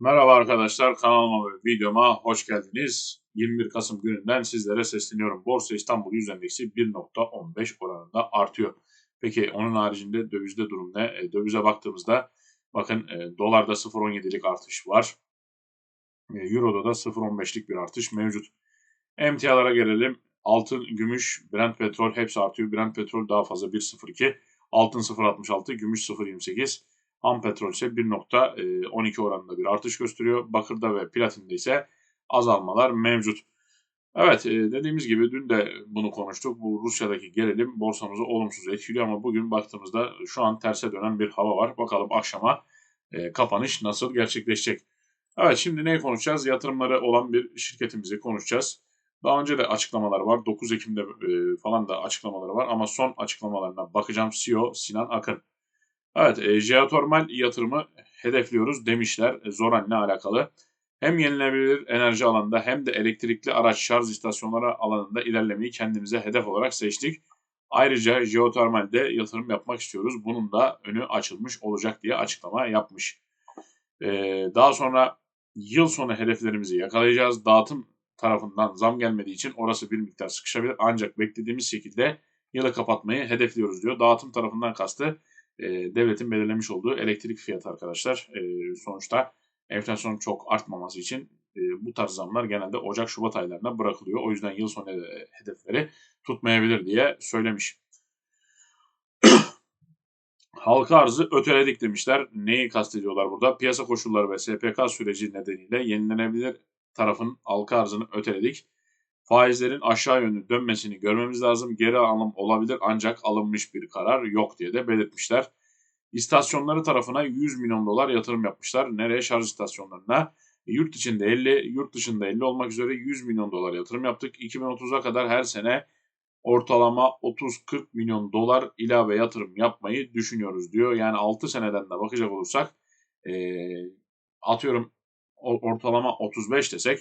Merhaba arkadaşlar kanalıma ve videoma hoş geldiniz. 21 Kasım gününden sizlere sesleniyorum. Borsa İstanbul Yüz Endeksi 1.15 oranında artıyor. Peki onun haricinde dövizde durum ne? E, dövize baktığımızda bakın e, dolarda 0.17'lik artış var. E, Euro'da da 0.15'lik bir artış mevcut. Emtialara gelelim. Altın, gümüş, Brent petrol hepsi artıyor. Brent petrol daha fazla 1.02. Altın 0.66, gümüş 0.28. Ham petrol ise 1.12 oranında bir artış gösteriyor. Bakırda ve platinde ise azalmalar mevcut. Evet e, dediğimiz gibi dün de bunu konuştuk. Bu Rusya'daki gerilim borsamızı olumsuz etkiliyor ama bugün baktığımızda şu an terse dönen bir hava var. Bakalım akşama e, kapanış nasıl gerçekleşecek. Evet şimdi neyi konuşacağız? Yatırımları olan bir şirketimizi konuşacağız. Daha önce de açıklamalar var. 9 Ekim'de e, falan da açıklamaları var ama son açıklamalarına bakacağım. CEO Sinan Akın. Evet, e, jeotermal yatırımı hedefliyoruz demişler e, Zoran'la alakalı. Hem yenilenebilir enerji alanında hem de elektrikli araç şarj istasyonları alanında ilerlemeyi kendimize hedef olarak seçtik. Ayrıca jeotermalde yatırım yapmak istiyoruz. Bunun da önü açılmış olacak diye açıklama yapmış. Ee, daha sonra yıl sonu hedeflerimizi yakalayacağız. Dağıtım tarafından zam gelmediği için orası bir miktar sıkışabilir. Ancak beklediğimiz şekilde yılı kapatmayı hedefliyoruz diyor. Dağıtım tarafından kastı e, devletin belirlemiş olduğu elektrik fiyatı arkadaşlar. E, sonuçta enflasyon çok artmaması için e, bu tarz zamlar genelde Ocak-Şubat aylarına bırakılıyor. O yüzden yıl sonu hedefleri tutmayabilir diye söylemiş. Halka arzı öteledik demişler. Neyi kastediyorlar burada? Piyasa koşulları ve SPK süreci nedeniyle yenilenebilir tarafın halka arzını öteledik. Faizlerin aşağı yönlü dönmesini görmemiz lazım. Geri alım olabilir ancak alınmış bir karar yok diye de belirtmişler. İstasyonları tarafına 100 milyon dolar yatırım yapmışlar. Nereye? Şarj istasyonlarına. Yurt içinde 50, yurt dışında 50 olmak üzere 100 milyon dolar yatırım yaptık. 2030'a kadar her sene ortalama 30-40 milyon dolar ilave yatırım yapmayı düşünüyoruz diyor. Yani 6 seneden de bakacak olursak e, atıyorum ortalama 35 desek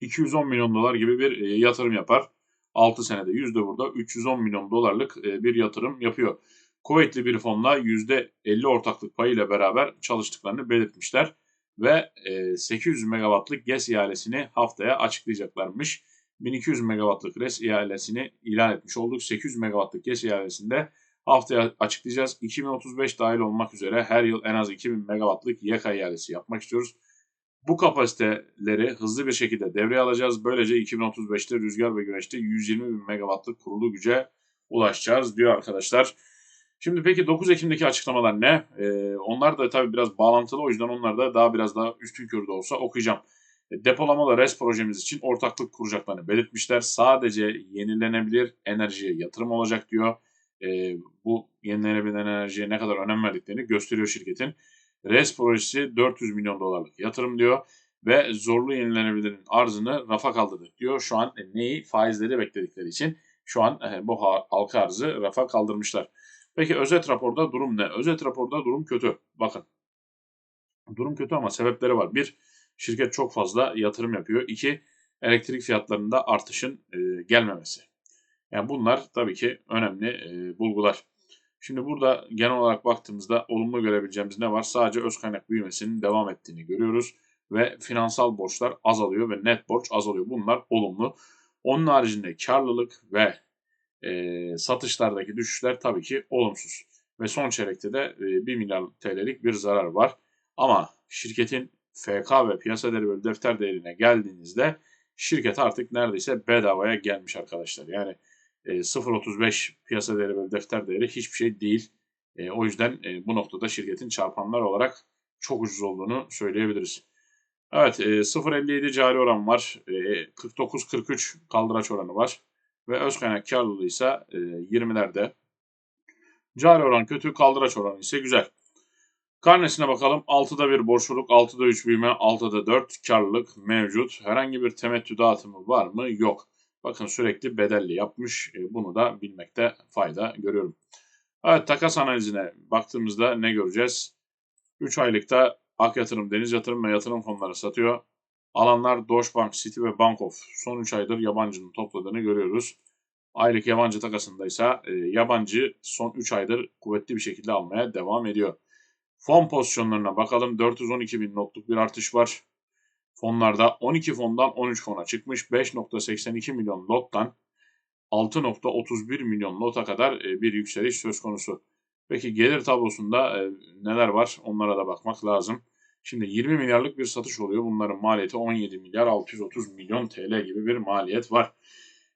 210 milyon dolar gibi bir e, yatırım yapar. 6 senede yüzde burada 310 milyon dolarlık e, bir yatırım yapıyor. Kuvvetli bir fonla %50 ortaklık payıyla beraber çalıştıklarını belirtmişler ve 800 e, megawattlık GES ihalesini haftaya açıklayacaklarmış. 1200 megawattlık RES ihalesini ilan etmiş olduk. 800 megawattlık GES ihalesinde haftaya açıklayacağız. 2035 dahil olmak üzere her yıl en az 2000 megawattlık YK ihalesi yapmak istiyoruz. Bu kapasiteleri hızlı bir şekilde devreye alacağız. Böylece 2035'te rüzgar ve güneşte 120 bin megawattlık kurulu güce ulaşacağız diyor arkadaşlar. Şimdi peki 9 Ekim'deki açıklamalar ne? Ee, onlar da tabii biraz bağlantılı o yüzden onlar da daha biraz daha üstün körü de olsa okuyacağım. E, depolamalı RES projemiz için ortaklık kuracaklarını belirtmişler. Sadece yenilenebilir enerjiye yatırım olacak diyor. E, bu yenilenebilir enerjiye ne kadar önem verdiklerini gösteriyor şirketin. RES projesi 400 milyon dolarlık yatırım diyor ve zorlu yenilenebilirin arzını rafa kaldırdık diyor. Şu an neyi? Faizleri bekledikleri için şu an e, bu halka arzı rafa kaldırmışlar. Peki özet raporda durum ne? Özet raporda durum kötü. Bakın. Durum kötü ama sebepleri var. Bir, şirket çok fazla yatırım yapıyor. İki, elektrik fiyatlarında artışın e, gelmemesi. Yani bunlar tabii ki önemli e, bulgular. Şimdi burada genel olarak baktığımızda olumlu görebileceğimiz ne var? Sadece öz kaynak büyümesinin devam ettiğini görüyoruz ve finansal borçlar azalıyor ve net borç azalıyor. Bunlar olumlu. Onun haricinde karlılık ve e, satışlardaki düşüşler tabii ki olumsuz. Ve son çeyrekte de e, 1 milyar TL'lik bir zarar var. Ama şirketin FK ve piyasa değeri bölü defter değerine geldiğinizde şirket artık neredeyse bedavaya gelmiş arkadaşlar. Yani 0.35 piyasa değeri ve defter değeri hiçbir şey değil. E, o yüzden e, bu noktada şirketin çarpanlar olarak çok ucuz olduğunu söyleyebiliriz. Evet e, 0.57 cari oran var. E, 49-43 kaldıraç oranı var. Ve öz kaynak karlılığı ise e, 20'lerde. Cari oran kötü, kaldıraç oranı ise güzel. Karnesine bakalım. 6'da 1 borçluluk, 6'da 3 büyüme, 6'da 4 karlılık mevcut. Herhangi bir temettü dağıtımı var mı? Yok. Bakın sürekli bedelli yapmış. E, bunu da bilmekte fayda görüyorum. Evet takas analizine baktığımızda ne göreceğiz? 3 aylıkta Ak Yatırım, Deniz Yatırım ve Yatırım fonları satıyor. Alanlar Deutsche Bank, City ve Bank of son 3 aydır yabancının topladığını görüyoruz. Aylık yabancı takasında ise e, yabancı son 3 aydır kuvvetli bir şekilde almaya devam ediyor. Fon pozisyonlarına bakalım. 412 bin notluk bir artış var. Fonlarda 12 fondan 13 fona çıkmış. 5.82 milyon lottan 6.31 milyon lota kadar e, bir yükseliş söz konusu. Peki gelir tablosunda e, neler var onlara da bakmak lazım. Şimdi 20 milyarlık bir satış oluyor. Bunların maliyeti 17 milyar 630 milyon TL gibi bir maliyet var.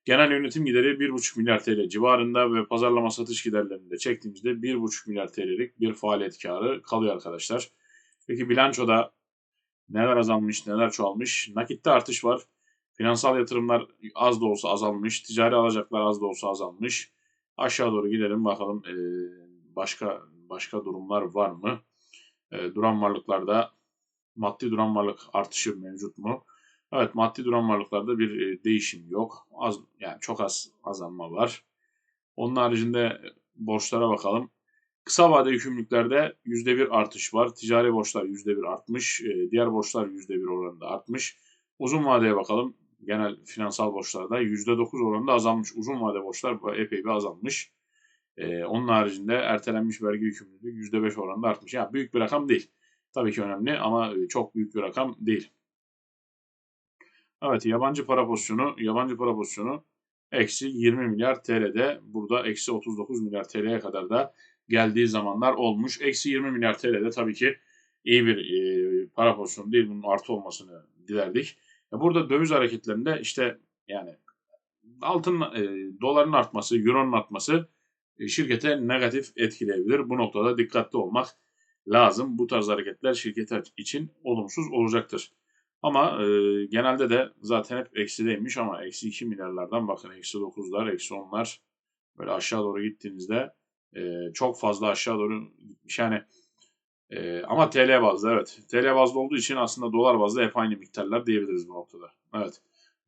Genel yönetim gideri 1,5 milyar TL civarında ve pazarlama satış giderlerinde çektiğimizde 1,5 milyar TL'lik bir faaliyet karı kalıyor arkadaşlar. Peki bilançoda neler azalmış, neler çoğalmış? Nakitte artış var. Finansal yatırımlar az da olsa azalmış. Ticari alacaklar az da olsa azalmış. Aşağı doğru gidelim bakalım ee, başka başka durumlar var mı? E, duran varlıklarda maddi duran varlık artışı mevcut mu? Evet maddi duran varlıklarda bir e, değişim yok. Az yani çok az azalma var. Onun haricinde borçlara bakalım. Kısa vade yükümlülüklerde %1 artış var. Ticari borçlar %1 artmış. E, diğer borçlar %1 oranında artmış. Uzun vadeye bakalım. Genel finansal borçlarda %9 oranında azalmış. Uzun vade borçlar epey bir azalmış. Ee, onun haricinde ertelenmiş vergi yükümlülüğü %5 oranında artmış. Yani büyük bir rakam değil. Tabii ki önemli ama çok büyük bir rakam değil. Evet yabancı para pozisyonu, yabancı para pozisyonu eksi 20 milyar TL'de burada eksi 39 milyar TL'ye kadar da geldiği zamanlar olmuş. Eksi 20 milyar TL'de tabii ki iyi bir e, para pozisyonu değil. Bunun artı olmasını dilerdik. Ya burada döviz hareketlerinde işte yani altın e, doların artması, euronun artması e, şirkete negatif etkileyebilir. Bu noktada dikkatli olmak lazım. Bu tarz hareketler şirket için olumsuz olacaktır. Ama e, genelde de zaten hep eksideymiş ama eksi 2 milyarlardan bakın eksi 9'lar, eksi 10'lar böyle aşağı doğru gittiğinizde e, çok fazla aşağı doğru gitmiş. Yani e, ama TL bazlı evet. TL bazlı olduğu için aslında dolar bazlı hep aynı miktarlar diyebiliriz bu noktada. Evet.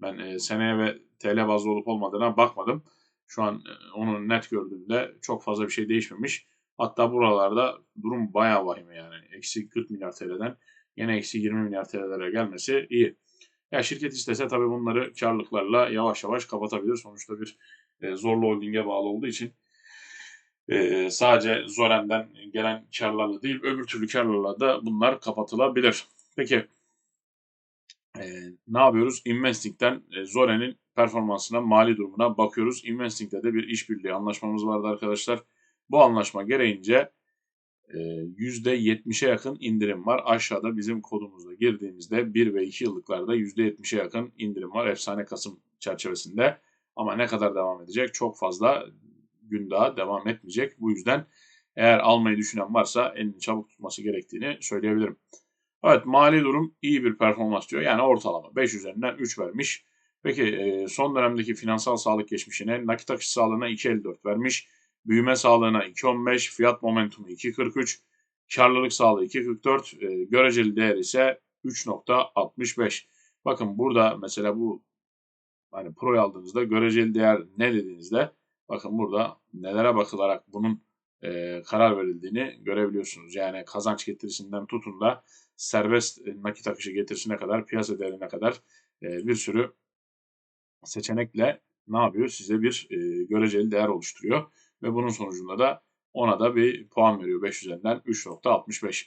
Ben e, seneye ve TL bazlı olup olmadığına bakmadım. Şu an e, onu net gördüğümde çok fazla bir şey değişmemiş. Hatta buralarda durum bayağı vahim yani. Eksi 40 milyar TL'den yine eksi 20 milyar TL'lere gelmesi iyi. Ya şirket istese tabii bunları karlılıklarla yavaş yavaş kapatabilir. Sonuçta bir e, zorlu holdinge bağlı olduğu için e, sadece Zoren'den gelen karlarla değil öbür türlü karlarla da bunlar kapatılabilir. Peki e, ne yapıyoruz? Investing'den e, Zoren'in performansına, mali durumuna bakıyoruz. Investing'de de bir işbirliği anlaşmamız vardı arkadaşlar. Bu anlaşma gereğince %70'e yakın indirim var. Aşağıda bizim kodumuzda girdiğimizde 1 ve 2 yıllıklarda %70'e yakın indirim var. Efsane Kasım çerçevesinde. Ama ne kadar devam edecek? Çok fazla gün daha devam etmeyecek. Bu yüzden eğer almayı düşünen varsa elini çabuk tutması gerektiğini söyleyebilirim. Evet mali durum iyi bir performans diyor. Yani ortalama 5 üzerinden 3 vermiş. Peki son dönemdeki finansal sağlık geçmişine nakit akış sağlığına 2.54 vermiş. Büyüme sağlığına 2.15, fiyat momentumu 2.43, karlılık sağlığı 2.44, göreceli değer ise 3.65. Bakın burada mesela bu hani Pro'yu aldığınızda göreceli değer ne dediğinizde bakın burada nelere bakılarak bunun e, karar verildiğini görebiliyorsunuz. Yani kazanç getirisinden tutun da serbest nakit akışı getirisine kadar, piyasa değerine kadar e, bir sürü seçenekle ne yapıyor? Size bir e, göreceli değer oluşturuyor. Ve bunun sonucunda da ona da bir puan veriyor 5 üzerinden 3.65.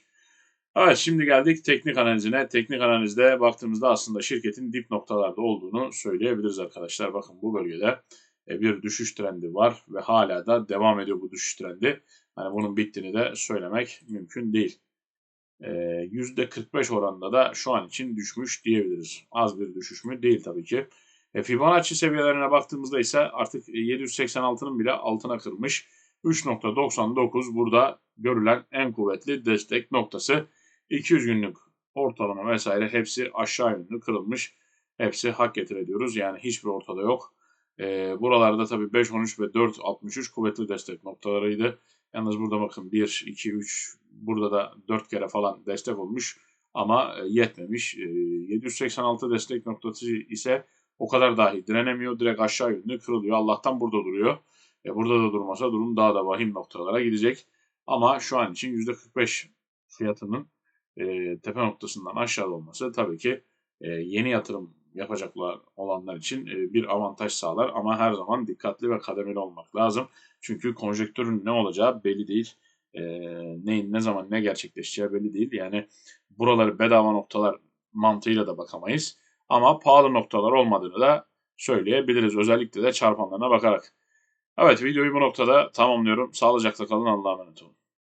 Evet şimdi geldik teknik analizine. Teknik analizde baktığımızda aslında şirketin dip noktalarda olduğunu söyleyebiliriz arkadaşlar. Bakın bu bölgede e, bir düşüş trendi var ve hala da devam ediyor bu düşüş trendi. Hani bunun bittiğini de söylemek mümkün değil. %45 e, oranında da şu an için düşmüş diyebiliriz. Az bir düşüş mü? Değil tabii ki. E, Fibonacci seviyelerine baktığımızda ise artık 786'nın bile altına kırmış. 3.99 burada görülen en kuvvetli destek noktası. 200 günlük ortalama vesaire hepsi aşağı yönlü kırılmış. Hepsi hak getir ediyoruz. Yani hiçbir ortada yok. E, buralarda tabii 5.13 ve 4.63 kuvvetli destek noktalarıydı. Yalnız burada bakın 1, 2, 3 burada da 4 kere falan destek olmuş ama e, yetmemiş. E, 786 destek noktası ise o kadar dahi direnemiyor. Direkt aşağı yönlü kırılıyor. Allah'tan burada duruyor. E burada da durmasa durum daha da vahim noktalara gidecek. Ama şu an için %45 fiyatının e, tepe noktasından aşağıda olması tabii ki e, yeni yatırım yapacaklar olanlar için e, bir avantaj sağlar. Ama her zaman dikkatli ve kademeli olmak lazım. Çünkü konjektürün ne olacağı belli değil. e, neyin ne zaman ne gerçekleşeceği belli değil. Yani buraları bedava noktalar mantığıyla da bakamayız. Ama pahalı noktalar olmadığını da söyleyebiliriz. Özellikle de çarpanlarına bakarak. Evet videoyu bu noktada tamamlıyorum. Sağlıcakla kalın. Allah'a emanet olun.